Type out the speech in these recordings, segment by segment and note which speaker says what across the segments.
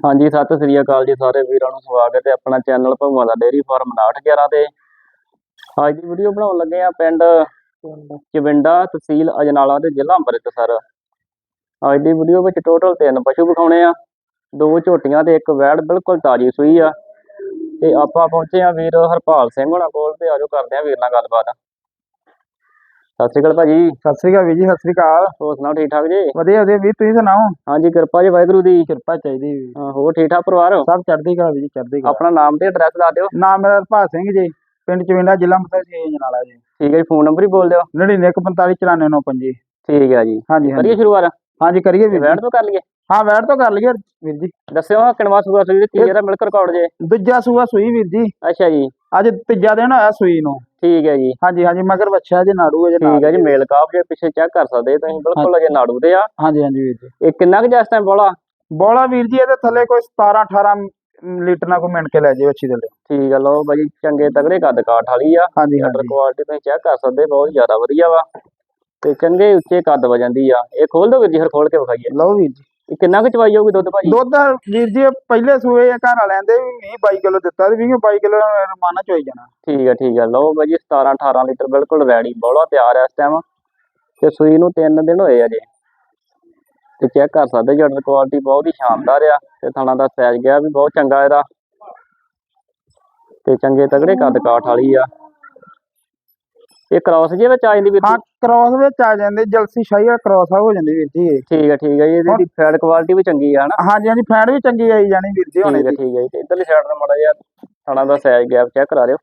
Speaker 1: ਹਾਂਜੀ, ਸਤਿ ਸ੍ਰੀ ਅਕਾਲ ਜੀ ਸਾਰੇ ਵੀਰਾਂ ਨੂੰ ਸਵਾਗਤ ਹੈ ਆਪਣਾ ਚੈਨਲ ਭਗਵਾਨ ਦਾ ਡੇਅਰੀ ਫਾਰਮ 911 ਤੇ। ਅੱਜ ਦੀ ਵੀਡੀਓ ਬਣਾਉਣ ਲੱਗੇ ਆ ਪਿੰਡ ਚਵਿੰਡਾ ਤਹਿਸੀਲ ਅਜਨਾਲਾ ਤੇ ਜ਼ਿਲ੍ਹਾ ਅੰਮ੍ਰਿਤਸਰ। ਅੱਜ ਦੀ ਵੀਡੀਓ ਵਿੱਚ ਟੋਟਲ ਤਿੰਨ ਪਸ਼ੂ ਵਿਖਾਉਣੇ ਆ ਦੋ ਝੋਟੀਆਂ ਤੇ ਇੱਕ ਵੈੜ ਬਿਲਕੁਲ ਤਾਜੀ ਸੂਈ ਆ। ਤੇ ਆਪਾਂ ਪਹੁੰਚੇ ਆ ਵੀਰ ਹਰਪਾਲ ਸਿੰਘ ਹੋਣਾ ਕੋਲ ਤੇ ਆਜੋ ਕਰਦੇ ਆ ਵੀਰ ਨਾਲ ਗੱਲਬਾਤ। ਸਤਿ ਸ੍ਰੀ ਅਕਾਲ ਭਾਜੀ।
Speaker 2: ਸਤਿ ਸ੍ਰੀ ਅਕਾਲ ਵੀਰ ਜੀ ਸਤਿ ਸ੍ਰੀ ਅਕਾਲ।
Speaker 1: ਹੋਰ ਸੁਣਾਓ ਠੀਕ ਠਾਕ ਜੀ?
Speaker 2: ਵਧੀਆ ਵਧੀਆ ਵੀਰ ਤੁਸੀਂ ਸੁਣਾਓ?
Speaker 1: ਹਾਂਜੀ ਕਿਰਪਾ ਜੀ ਵਾਹਿਗੁਰੂ ਦੀ।
Speaker 2: ਕਿਰਪਾ ਚਾਹੀਦੀ ਵੀ
Speaker 1: ਹਾਂ, ਹੋਰ ਠੀਕ ਠਾਕ ਪਰਿਵਾਰ?
Speaker 2: ਸਭ ਚੜ੍ਹਦੀ ਕਲਾ ਵੀਰ ਜੀ ਚੜ੍ਹਦੀ ਕਲਾ।
Speaker 1: ਆਪਣਾ ਨਾਮ ਤੇ ਐਡਰੈਸ ਦੱਸ ਦਿਓ।
Speaker 2: ਨਾਮ ਮੇਰਾ ਹਰਪਾਲ ਸਿੰਘ ਜੀ ਪਿੰਡ ਚਵਿੰਡਾ ਜ਼ਿਲ੍ਹਾ ਅੰਮ੍ਰਿਤਸਰ ਜੀ ਜਨਾਲਾ ਜੀ।
Speaker 1: ਠੀਕ ਹੈ ਜੀ ਫੋਨ ਨੰਬਰ ਹੀ ਬੋਲ ਦਿਓ।
Speaker 2: 9945
Speaker 1: ਠੀਕ ਹੈ ਜੀ।
Speaker 2: ਹਾਂਜੀ
Speaker 1: ਕਰੀਏ
Speaker 2: ਹਾਂਜੀ
Speaker 1: ਸ਼ੁਰੂਆਤ?
Speaker 2: ਹਾਂਜੀ ਕਰੀਏ ਵੀਰ
Speaker 1: ਵੈਟ ਤੋਂ ਕਰ ਲਈਏ?
Speaker 2: ਹਾਂ ਵੈਟ ਤੋਂ ਕਰ ਲਈਏ ਵੀਰ ਜੀ।
Speaker 1: ਦੱਸਿਓ ਕਿਣਵਾ ਸੂਆ ਸੂਈ ਤੇ ਕੀ ਇਹਦਾ ਮਿਲਕ ਰਿਕਾਰਡ ਜੇ।
Speaker 2: ਦੂਜਾ ਸੂਆ ਸੂਈ ਵੀਰ ਜੀ।
Speaker 1: ਅੱਛਾ ਜੀ।
Speaker 2: ਅੱਜ ਤੀਜਾ ਦਿਨ ਹੋਇਆ ਸੂਈ ਨੂੰ।
Speaker 1: ਠੀਕ ਹੈ ਜੀ।
Speaker 2: ਹਾਂਜੀ ਹਾਂਜੀ ਮਗਰ ਬੱਚਾ ਜੇ ਨਾੜੂ ਹੈ ਜੇ
Speaker 1: ਠੀਕ ਹੈ ਜੀ ਮੇਲ ਕਾਪ ਜੇ ਪਿੱਛੇ ਚੈੱਕ ਕਰ ਸਕਦੇ ਤੁਸੀਂ ਬਿਲਕੁਲ ਅਜੇ ਨਾੜੂ ਦੇ ਆ।
Speaker 2: ਹਾਂਜੀ ਹਾਂਜੀ ਵੀਰ ਜੀ।
Speaker 1: ਇਹ ਕਿੰਨਾ ਕੁ ਜਿਸ ਟਾਈਮ ਬੋਲਾ?
Speaker 2: ਬੋਲਾ ਵੀਰ ਜੀ ਇਹਦੇ ਥੱਲੇ ਕੋਈ 17 18 ਲੀਟਰ ਨਾਲ ਕੋਈ ਮਿਣ ਕੇ ਲੈ ਜਾਓ ਅੱਛੀ ਥੱਲੇ
Speaker 1: ਠੀਕ ਹੈ ਲਓ ਬਾਈ ਚੰਗੇ ਤਗੜੇ ਕੱਦ ਕਾਠ ਵਾਲੀ ਆ।
Speaker 2: ਹਾਂਜੀ
Speaker 1: ਅਡਰ
Speaker 2: ਹਾਂਜੀ
Speaker 1: ਕੁਆਲਿਟੀ ਤੁਸੀਂ ਚੈੱਕ ਕਰ ਸਕਦੇ ਬਹੁਤ ਜ਼ਿਆਦਾ ਵਧੀਆ ਵਾ। ਤੇ ਚੰਗੇ ਉੱਚੇ ਕੱਦ ਵਜੰਦੀ ਆ। ਇਹ ਖੋਲ ਦੋ ਵੀਰ ਜੀ ਹਰ ਖੋਲ ਕੇ ਵਿਖਾਈਏ।
Speaker 2: ਲਓ ਵੀਰ ਜੀ।
Speaker 1: ਕਿੰਨਾ ਕੁ ਚਵਾਈ ਜਾਊਗੀ ਦੁੱਧ ਭਾਜੀ?
Speaker 2: ਦੁੱਧ ਵੀਰ ਜੀ ਇਹ ਪਹਿਲੇ ਸੂਏ ਆ ਘਰ ਵਾਲਿਆਂ ਦੇ ਵੀ 20 22 ਕਿਲੋ ਦਿੱਤਾ ਤੇ 20 22 ਕਿਲੋ ਰਮਾਨਾ ਚ ਹੋਈ ਜਾਣਾ।
Speaker 1: ਠੀਕ ਹੈ ਠੀਕ ਹੈ ਲਓ ਬਾਈ ਜੀ 17 18 ਲੀਟਰ ਬਿਲਕੁਲ ਰੈਡੀ ਬੋਲਾ ਤਿਆਰ ਹੈ ਇਸ ਟਾਈਮ ਤੇ ਸੂਈ ਨੂੰ 3 ਦਿਨ ਹੋਏ ਆ ਜੇ। ਤੇ ਚੈੱਕ ਕਰ ਸਕਦੇ ਜੀ ਆਰਡਰ ਕੁਆਲਿਟੀ ਬਹੁਤ ਹੀ ਸ਼ਾਨਦਾਰ ਆ। ਤੇ ਥਾਣਾ ਦਾ ਸਾਈਜ਼ ਗਿਆ ਵੀ ਬਹੁਤ ਚੰਗਾ ਇਹਦਾ। ਤੇ ਚੰਗੇ ਤਗੜੇ ਕੱਦ ਕਾਠ ਵਾਲੀ ਆ। ਇਹ ਕ੍ਰਾਸ ਜੇ ਵਿੱਚ ਆ ਜਾਂਦੀ ਵੀਰ
Speaker 2: ਹਾਂ
Speaker 1: ਜੀ?
Speaker 2: ਕ੍ਰਾਸ ਵਿੱਚ ਆ ਜਾਂਦੇ ਜਲਸੀ ਸ਼ਾਹੀ ਵਾਲਾ ਕ੍ਰਾਸ ਹੋ ਜਾਂਦੀ ਵੀਰ ਜੀ ਇਹ।
Speaker 1: ਠੀਕ ਹੈ ਠੀਕ ਹੈ ਜੀ ਇਹਦੀ ਫੈਟ ਕੁਆਲਿਟੀ ਵੀ ਚੰਗੀ ਆ ਹਨਾ?
Speaker 2: ਹਾਂਜੀ ਹਾਂਜੀ ਫੈਂਡ ਵੀ ਚੰਗੀ ਆਈ ਜਾਣੀ ਵੀਰ ਜੀ ਹੁਣ
Speaker 1: ਠੀਕ ਹੈ
Speaker 2: ਇਹਦੀ।
Speaker 1: ਠੀਕ ਹੈ ਜੀ ਤੇ ਇਧਰਲੀ ਸਾਈਡ ਦਾ ਮਾੜਾ ਜਿਹਾ ਥਾਣਾ ਦਾ ਸਾਈਜ਼ ਗੈਪ ਚੈੱਕ ਕਰਾ ਦਿਓ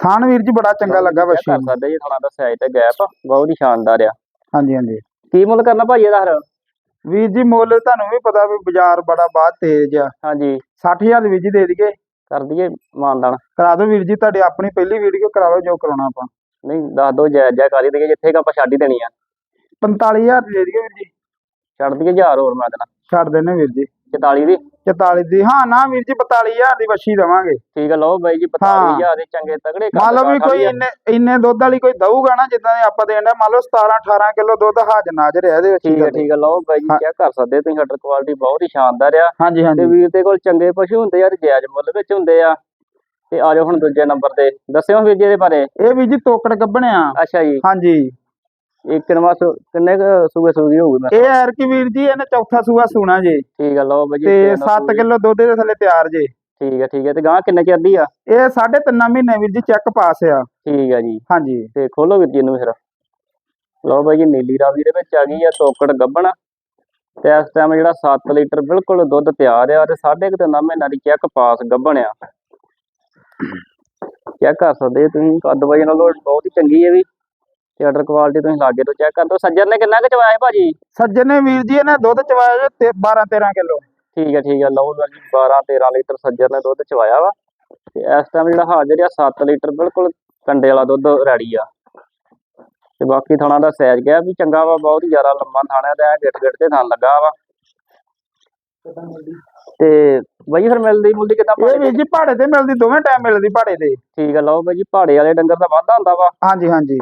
Speaker 2: ਥਾਣ ਵੀਰ ਜੀ ਬੜਾ ਚੰਗਾ ਲੱਗਾ
Speaker 1: Check
Speaker 2: ਬੱਚੀ
Speaker 1: ਕਰ ਸਕਦੇ ਜੀ ਥਾਣਾ ਦਾ ਸਾਈਜ਼ ਤੇ ਗੈਪ ਬਹੁਤ ਹੀ ਸ਼ਾਨਦਾਰ ਆ।
Speaker 2: ਹਾਂਜੀ ਹਾਂਜੀ।
Speaker 1: ਕੀ ਮੁੱਲ ਕਰਨਾ ਭਾਜੀ ਇਹਦਾ ਹਰ
Speaker 2: ਵੀਰ ਜੀ ਮੁੱਲ ਤੁਹਾਨੂੰ ਵੀ ਪਤਾ ਵੀ ਬਾਜ਼ਾਰ ਬੜਾ ਬਾਅਦ ਤੇਜ਼ ਆ।
Speaker 1: ਹਾਂਜੀ।
Speaker 2: 60000 ਦੀ ਵੀਰ ਜੀ ਦੇ ਦਈਏ।
Speaker 1: ਕਰ ਦਈਏ ਮਾਨਦਾਨ।
Speaker 2: ਕਰਾ ਦਿਓ ਵੀਰ ਜੀ ਤੁਹਾਡੀ ਆਪਣੀ ਪਹਿਲੀ ਵੀਡੀਓ ਕਰਾਓ ਜੋ ਕਰਾਉਣਾ ਆਪਾਂ।
Speaker 1: ਨਹੀਂ ਦੱਸ ਦੋ ਜਾਇਜ਼ ਜਾਇਜ਼ ਕਰ ਦਈਏ ਜਿੱਥੇ ਕ ਆਪਾਂ ਛੱਡ ਹੀ ਦੇਣੀ ਆ।
Speaker 2: 45000 ਦੀ ਦੇ ਦਈਏ ਵੀਰ ਜੀ।
Speaker 1: ਛੱਡ ਦਈਏ 1000 ਹੋਰ ਮੈਂ ਦੇਣਾ।
Speaker 2: ਛੱਡ ਦੇਣੇ ਵੀਰ ਜੀ।
Speaker 1: 44 ਦੀ?
Speaker 2: 44 ਦੀ। ਹਾਂ ਨਾ ਵੀਰ ਜੀ 42000 ਦੀ ਵੱਛੀ ਦੇਵਾਂਗੇ।
Speaker 1: ਠੀਕ ਹੈ ਲਓ ਬਾਈ ਜੀ 42000 ਦੇ ਚੰਗੇ ਤਗੜੇ
Speaker 2: ਮੰਨ ਲਓ ਵੀ ਕੋਈ। ਇੰਨੇ ਇੰਨੇ ਦੁੱਧ ਵਾਲੀ ਕੋਈ ਦਊਗਾ ਨਾ ਜਿੱਦਾਂ ਦੇ ਆਪਾਂ ਦੇਣ ਦੇ ਮੰਨ ਲਓ 17 18 ਕਿਲੋ ਦੁੱਧ ਹਾਜ਼ਰ ਨਾਜ਼ਰ ਹੈ ਇਹਦੇ ਵਿੱਚ
Speaker 1: ਠੀਕ ਹੈ ਠੀਕ ਹੈ ਲਓ ਬਾਈ ਜੀ। ਚੈੱਕ ਕਰ ਸਕਦੇ ਤੁਸੀਂ ਸ਼ਟਰ ਕੁਆਲਿਟੀ ਬਹੁਤ ਹੀ ਸ਼ਾਨਦਾਰ ਆ।
Speaker 2: ਹਾਂਜੀ
Speaker 1: ਤੇ
Speaker 2: ਹਾਂਜੀ
Speaker 1: ਵੀਰ ਦੇ ਕੋਲ ਚੰਗੇ ਪਸ਼ੂ ਹੁੰਦੇ ਤੇ ਜਾਇਜ਼ ਮੁੱਲ ਵਿੱਚ ਹੁੰਦੇ ਆ। ਤੇ ਆ ਜਾਓ ਹੁਣ ਦੂਜੇ ਨੰਬਰ ਤੇ। ਦੱਸਿਓ ਵੀਰ ਜੀ ਇਹਦੇ ਬਾਰੇ।
Speaker 2: ਇਹ ਵੀਰ ਜੀ ਤੋਕੜ ਗੱਬਣਿਆ
Speaker 1: ਅੱਛਾ ਜੀ।
Speaker 2: ਹਾਂਜੀ।
Speaker 1: ਇਹ ਕਿੰਨਵਾ ਸੂ ਕਿੰਨੇ ਕੁ ਸੂਏ ਸੂਗੀ ਹੋਊਗੀ ਮੈਂ
Speaker 2: ਇਹ ਐਰ ਕੀ ਵੀਰ ਜੀ ਇਹਨੇ ਚੌਥਾ ਸੂਆ ਸੂਣਾ ਜੇ।
Speaker 1: ਠੀਕ ਹੈ ਲਓ ਬਾਈ ਜੀ
Speaker 2: ਤੇ
Speaker 1: ਤਿੰਨ
Speaker 2: 7
Speaker 1: ਸੂਏ।
Speaker 2: ਕਿਲੋ ਦੁੱਧ ਦੇ ਥੱਲੇ ਤਿਆਰ ਜੇ।
Speaker 1: ਠੀਕ ਹੈ ਠੀਕ ਹੈ ਤੇ ਗਾਂ ਕਿੰਨੇ ਚਿਰ ਦੀ ਆ?
Speaker 2: ਇਹ ਸਾਢੇ ਤਿੰਨ ਮਹੀਨੇ ਵੀਰ ਜੀ ਚੈੱਕ ਪਾਸ ਆ।
Speaker 1: ਠੀਕ ਹੈ ਜੀ।
Speaker 2: ਹਾਂਜੀ।
Speaker 1: ਤੇ ਖੋਲੋ ਵੀਰ ਜੀ ਇਹਨੂੰ ਫਿਰ। ਲਓ ਬਾਈ ਜੀ ਨੀਲੀ ਰਾਵੀ ਦੇ ਵਿੱਚ ਆ ਗਈ ਆ ਤੋਕੜ ਗੱਬਣ। ਤੇ ਇਸ ਟਾਈਮ ਜਿਹੜਾ 7 ਲੀਟਰ ਬਿਲਕੁਲ ਦੁੱਧ ਤਿਆਰ ਆ ਤੇ ਸਾਢੇ ਕੁ ਤਿੰਨ ਮਹੀਨਾ ਦੀ ਚੈੱਕ ਪਾਸ ਗੱਬਣ ਆ। ਚੈੱਕ ਕਰ ਸਕਦੇ ਤੁਸੀਂ ਕੱਦ ਵਜਨ ਨਾਲੋਂ ਬਹੁਤ ਹੀ ਚੰਗੀ ਹੈ ਵੀ। ਤੇ ਆਰਡਰ ਕੁਆਲਿਟੀ ਤੁਸੀਂ ਲਾਗੇ ਤੋਂ ਚੈੱਕ ਕਰ ਦਿਓ। ਸੱਜਰ ਨੇ ਕਿੰਨਾ ਕੁ ਚਵਾਇਆ ਭਾਜੀ?
Speaker 2: ਸੱਜਣ ਨੇ ਵੀਰ ਜੀ ਇਹਨੇ ਦੁੱਧ ਚਵਾਇਆ ਜੇ 12 13 ਕਿਲੋ।
Speaker 1: ਠੀਕ ਹੈ ਠੀਕ ਹੈ। ਲਓ ਜੀ 12 13 ਲੀਟਰ ਸੱਜਰ ਨੇ ਦੁੱਧ ਚਵਾਇਆ ਵਾ। ਤੇ ਇਸ ਟਾਈਮ ਜਿਹੜਾ ਹਾਜ਼ਰ ਆ 7 ਲੀਟਰ ਬਿਲਕੁਲ ਕੰਡੇ ਵਾਲਾ ਦੁੱਧ ਰੈਡੀ ਆ। ਤੇ ਬਾਕੀ ਥਾਣਾ ਦਾ ਸਾਈਜ਼ ਗਿਆ ਵੀ ਚੰਗਾ ਵਾ ਬਹੁਤ ਹੀ ਜ਼ਿਆਦਾ ਲੰਮਾ ਥਾਣਾ ਐ ਗਿੱਟ ਗਿੱਟ ਤੇ ਥਣ ਲੱਗਾ ਵਾ। ਤੇ ਬਾਈ ਫਿਰ ਮਿਲਦੀ ਮੁਲਦੀ ਕਿਦਾਂ
Speaker 2: ਇਹ ਵੀਰ ਜੀ ਪਹਾੜੇ ਤੇ ਮਿਲਦੀ ਦੋਵੇਂ ਟਾਈਮ ਮਿਲਦੀ ਪਹਾੜੇ ਤੇ।
Speaker 1: ਠੀਕ ਹੈ ਲਓ ਬਾਈ ਜੀ ਪਹਾੜੇ ਵਾਲੇ ਡੰਗਰ ਦਾ ਵਾਧਾ ਹੁੰਦਾ ਵਾ।
Speaker 2: ਹਾਂਜੀ ਹਾਂਜੀ।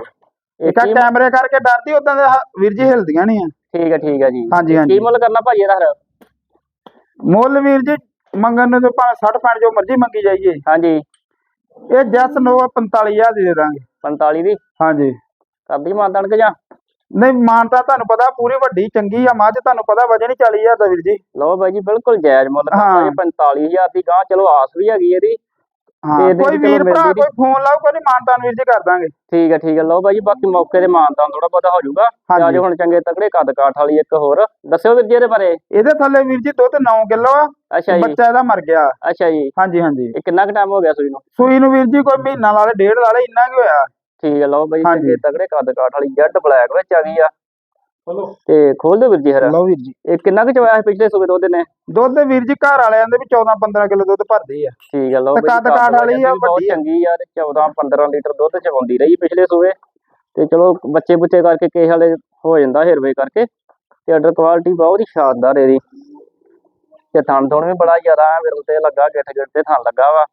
Speaker 2: ਇੱਕ
Speaker 1: ਕੀ
Speaker 2: ਕੈਮਰੇ ਕਰਕੇ ਡਰਦੀ ਉਦਾਂ ਦੇ ਹ- ਵੀਰ ਜੀ ਹਿਲਦੀਆਂ ਨਹੀਂ ਆ।
Speaker 1: ਠੀਕ ਹੈ ਠੀਕ ਹੈ ਜੀ।
Speaker 2: ਹਾਂਜੀ
Speaker 1: ਕੀ
Speaker 2: ਹਾਂਜੀ
Speaker 1: ਮੁੱਲ ਕਰਨਾ ਭਾਜੀ ਇਹਦਾ ਫਿਰ?
Speaker 2: ਮੁੱਲ ਵੀਰ ਜੀ ਮੰਗਣ ਨੂੰ ਤਾਂ ਭਾਵੇਂ 60 65 ਜੋ ਮਰਜ਼ੀ ਮੰਗੀ ਜਾਈਏ।
Speaker 1: ਹਾਂਜੀ।
Speaker 2: ਇਹ ਜੈਸ ਨੋ 45000 ਦੀ ਦੇ ਦਾਂਗੇ।
Speaker 1: 45 ਦੀ?
Speaker 2: ਹਾਂਜੀ।
Speaker 1: ਕਰਦੀ ਮਾਨਦਾਨ ਕਿ ਜਾਂ?
Speaker 2: ਨਹੀਂ ਮਾਨਤਾ ਤੁਹਾਨੂੰ ਪਤਾ ਪੂਰੀ ਵੱਡੀ ਚੰਗੀ ਆ ਮੱਝ ਤੁਹਾਨੂੰ ਪਤਾ ਵਜਨ ਹੀ 40000 ਦਾ ਵੀਰ ਜੀ।
Speaker 1: ਲਓ ਬਾਈ ਜੀ ਬਿਲਕੁਲ ਜਾਇਜ਼ ਮੁੱਲ
Speaker 2: ਹਾਂ।
Speaker 1: ਜੀ 45000 ਦੀ ਗਾਂ ਚਲੋ ਆਸ ਵੀ ਹੈਗੀ ਇਹਦੀ।
Speaker 2: ਹਾਂ
Speaker 1: ਇਹਦੇ
Speaker 2: ਕੋਈ ਵੀਰ ਭਰਾ ਕੋਈ ਫੋਨ ਲਾਓ ਕੋਈ ਮਾਨਤਾਨ ਵੀਰ ਜੀ ਕਰ ਦਾਂਗੇ।
Speaker 1: ਠੀਕ ਹੈ ਠੀਕ ਹੈ ਲਓ ਬਾਈ ਬਾਕੀ ਮੌਕੇ ਤੇ ਮਾਨਦਾਨ ਥੋੜਾ ਬਹੁਤਾ ਹੋ ਜਾਊਗਾ। ਤੇ। ਅੱਜ ਹੁਣ ਚੰਗੇ ਤਕੜੇ ਕੱਦ ਕਾਠ ਵਾਲੀ ਇੱਕ ਹੋਰ। ਦੱਸਿਓ ਵੀਰ ਜੀ ਇਹਦੇ ਬਾਰੇ।
Speaker 2: ਇਹਦੇ ਥੱਲੇ ਵੀਰ ਜੀ ਦੁੱਧ 9 ਕਿਲੋ ਆ
Speaker 1: ਅੱਛਾ ਜੀ।
Speaker 2: ਬੱਚਾ ਇਹਦਾ ਮਰ ਗਿਆ।
Speaker 1: ਅੱਛਾ ਜੀ।
Speaker 2: ਹਾਂਜੀ ਹਾਂਜੀ।
Speaker 1: ਇਹ ਕਿੰਨਾ ਕੁ ਟਾਈਮ ਹੋ ਗਿਆ ਸੂਈ ਨੂੰ?
Speaker 2: ਸੂਈ ਨੂੰ ਵੀਰ ਜੀ ਕੋਈ ਮਹੀਨਾ ਲਾ ਲੇ ਡੇਢ ਲਾ ਲੇ ਇੰਨਾ ਕੀ ਹੋਇਆ।
Speaker 1: ਠੀਕ ਹੈ ਲਓ ਬਾਈ। ਚੰਗੇ ਤਕੜੇ ਕੱਦ ਕਾਠ ਵਾਲੀ ਜੈਡ ਬਲੈਕ ਵਿੱਚ ਆ ਗਈ ਆ।
Speaker 2: ਚਲੋ
Speaker 1: ਤੇ ਖੋਲ ਦਿਓ ਵੀਰ ਜੀ ਫਿਰ
Speaker 2: ਲਓ ਵੀਰ ਜੀ।
Speaker 1: ਇਹ ਕਿੰਨਾ ਕੁ ਚਵਾਇਆ ਸੀ ਪਿਛਲੇ ਸੂਬੇ ਦੁੱਧ ਨੇ
Speaker 2: ਦੁੱਧ ਵੀਰ ਜੀ ਘਰ ਵਾਲਿਆਂ ਦੇ ਵੀ 14 15 ਕਿਲੋ ਦੁੱਧ ਭਰਦੀ ਆ।
Speaker 1: ਠੀਕ ਹੈ ਲਓ
Speaker 2: ਤੇ ਕੱਦ ਕਾਠ ਵਾਲੀ ਆ,
Speaker 1: ਬਹੁਤ
Speaker 2: ਵੱਡੀ ਆ।
Speaker 1: ਚੰਗੀ ਆ ਤੇ 14 15 ਲੀਟਰ ਦੁੱਧ ਚਵਾਉਂਦੀ ਰਹੀ ਪਿਛਲੇ ਸੂਬੇ। ਤੇ ਚਲੋ ਬੱਚੇ ਬੁੱਚੇ ਕਰਕੇ ਕਿਸੇ ਵਾਲੇ ਹੋ ਜਾਂਦਾ ਹਿਰਵੇ ਕਰਕੇ। ਤੇ ਆਰਡਰ ਕੁਆਲਿਟੀ ਬਹੁਤ ਹੀ ਸ਼ਾਨਦਾਰ ਇਹਦੀ। ਤੇ ਥਣ ਥਣ ਵੀ ਬੜਾ ਜ਼ਿਆਦਾ ਐ ਵਿਰਲ ਤੇ ਲੱਗਾ ਗਿੱਠ ਗਿੱਠ ਤੇ ਥਣ ਲੱਗਾ ਵਾ।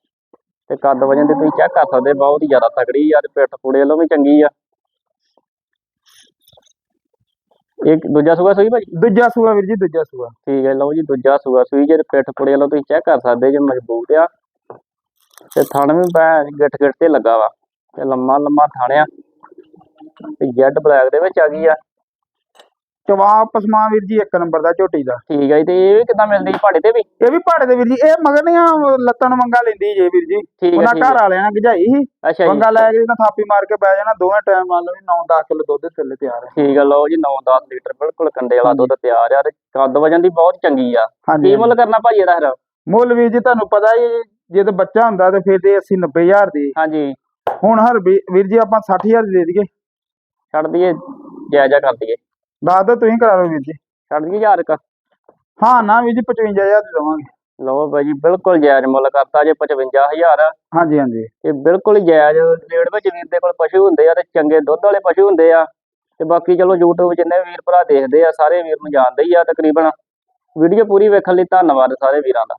Speaker 1: ਤੇ ਕੱਦ ਵਜਨ ਤੇ ਤੁਸੀਂ ਚੈੱਕ ਕਰ ਸਕਦੇ ਬਹੁਤ ਹੀ ਜ਼ਿਆਦਾ ਤਕੜੀ ਆ ਤੇ ਪਿੱਠ ਪੂੜੇ ਵੱਲੋਂ ਵੀ ਚੰਗੀ ਆ। ਇੱਕ ਦੂਜਾ ਸੂਆ ਸੂਈ ਭਾਜੀ?
Speaker 2: ਦੂਜਾ ਸੂਆ ਵੀਰ ਜੀ ਦੂਜਾ ਸੂਆ।
Speaker 1: ਠੀਕ ਹੈ ਲਓ ਜੀ ਦੂਜਾ ਸੂਆ ਸੂਈ ਜੇ ਪਿੱਠ ਪੁੜੇ ਵਾਲਾ ਤੁਸੀਂ ਚੈੱਕ ਕਰ ਸਕਦੇ ਜੇ ਮਜ਼ਬੂਤ ਆ। ਤੇ ਥਣ ਵੀ ਪੈ ਗਿੱਠ ਗਿੱਠ ਤੇ ਲੱਗਾ ਵਾ ਤੇ ਲੰਮਾ ਲੰਮਾ ਥਣ ਆ। ਤੇ ਜੈਡ ਬਲੈਕ ਦੇ ਵਿੱਚ ਆ ਗਈ ਆ।
Speaker 2: ਜਵਾਬ ਪਸਮਾ ਵੀਰ ਜੀ ਇੱਕ ਨੰਬਰ ਦਾ ਝੋਟੀ ਦਾ।
Speaker 1: ਠੀਕ ਹੈ ਜੀ ਤੇ ਇਹ ਵੀ ਕਿਦਾਂ ਮਿਲਦੀ ਭਾੜੇ ਤੇ ਵੀ?
Speaker 2: ਇਹ ਵੀ ਭਾੜੇ ਦੇ ਵੀਰ ਜੀ ਇਹ ਮਗਰਨੀਆਂ ਲੱਤਣ ਮੰਗਾ ਲੈਂਦੀ ਜੇ ਵੀਰ ਜੀ। ਉਹਨਾਂ ਘਰ ਵਾਲਿਆਂ ਨੇ ਗਜਾਈ ਸੀ। ਮੰਗਾ ਲੈ ਕੇ ਇਹਨਾਂ ਥਾਪੀ ਮਾਰ ਕੇ ਬਹਿ ਜਾਣਾ ਦੋਵੇਂ ਟਾਈਮ ਮੰਨ ਲਓ ਵੀ 9-10 ਕਿਲੋ ਦੁੱਧ ਥੱਲੇ ਤਿਆਰ ਹੈ।
Speaker 1: ਠੀਕ ਹੈ ਲਓ ਜੀ 9-10 ਲੀਟਰ ਬਿਲਕੁਲ ਕੰਡੇ ਵਾਲਾ ਦੁੱਧ ਤਿਆਰ ਆ ਤੇ ਕੱਦ ਵਜਨ ਦੀ ਬਹੁਤ ਚੰਗੀ ਆ। ਕੀ ਮੁੱਲ ਕਰਨਾ ਭਾਜੀ ਇਹਦਾ ਫਿਰ?
Speaker 2: ਮੁੱਲ ਵੀਰ ਜੀ ਤੁਹਾਨੂੰ ਪਤਾ ਹੀ ਜੇ ਤੇ ਬੱਚਾ ਹੁੰਦਾ ਤੇ ਫਿਰ ਤੇ 80 90000 ਦੀ।
Speaker 1: ਹਾਂਜੀ।
Speaker 2: ਹੁਣ ਹਰ ਵੀਰ ਜੀ ਆਪਾਂ 60000 ਦੀ ਦੇ ਦਈਏ।
Speaker 1: ਛੱਡ ਦਈਏ ਜਾਇਜ਼ਾ ਕਰ ਦਈਏ।
Speaker 2: ਦੱਸ ਦਿਓ ਤੁਸੀਂ ਕਰਾ ਲਓ ਵੀਰ ਜੀ।
Speaker 1: ਛੱਡ ਦਈਏ ਹਜ਼ਾਰ ਕ
Speaker 2: ਹਾਂ ਨਾ ਵੀਰ ਜੀ 55000 ਦੀ ਦਵਾਂਗੇ।
Speaker 1: ਲਓ ਭਾਈ ਜੀ ਬਿਲਕੁਲ ਜਾਇਜ਼ ਮੁੱਲ ਕਰਤਾ ਜੇ 55000
Speaker 2: ਹਾਂਜੀ ਹਾਂਜੀ।
Speaker 1: ਇਹ ਬਿਲਕੁਲ ਜਾਇਜ਼ ਰੇਟ ਵਿੱਚ ਵੀਰ ਦੇ ਕੋਲ ਪਸ਼ੂ ਹੁੰਦੇ ਆ ਤੇ ਚੰਗੇ ਦੁੱਧ ਵਾਲੇ ਪਸ਼ੂ ਹੁੰਦੇ ਆ। ਤੇ ਬਾਕੀ ਚਲੋ YouTube ਜਿੰਨੇ ਵੀਰ ਭਰਾ ਦੇਖਦੇ ਆ ਸਾਰੇ ਵੀਰ ਨੂੰ ਜਾਣਦੇ ਹੀ ਆ ਤਕਰੀਬਨ। ਵੀਡੀਓ ਪੂਰੀ ਵੇਖਣ ਲਈ ਧੰਨਵਾਦ ਸਾਰੇ ਵੀਰਾਂ ਦਾ।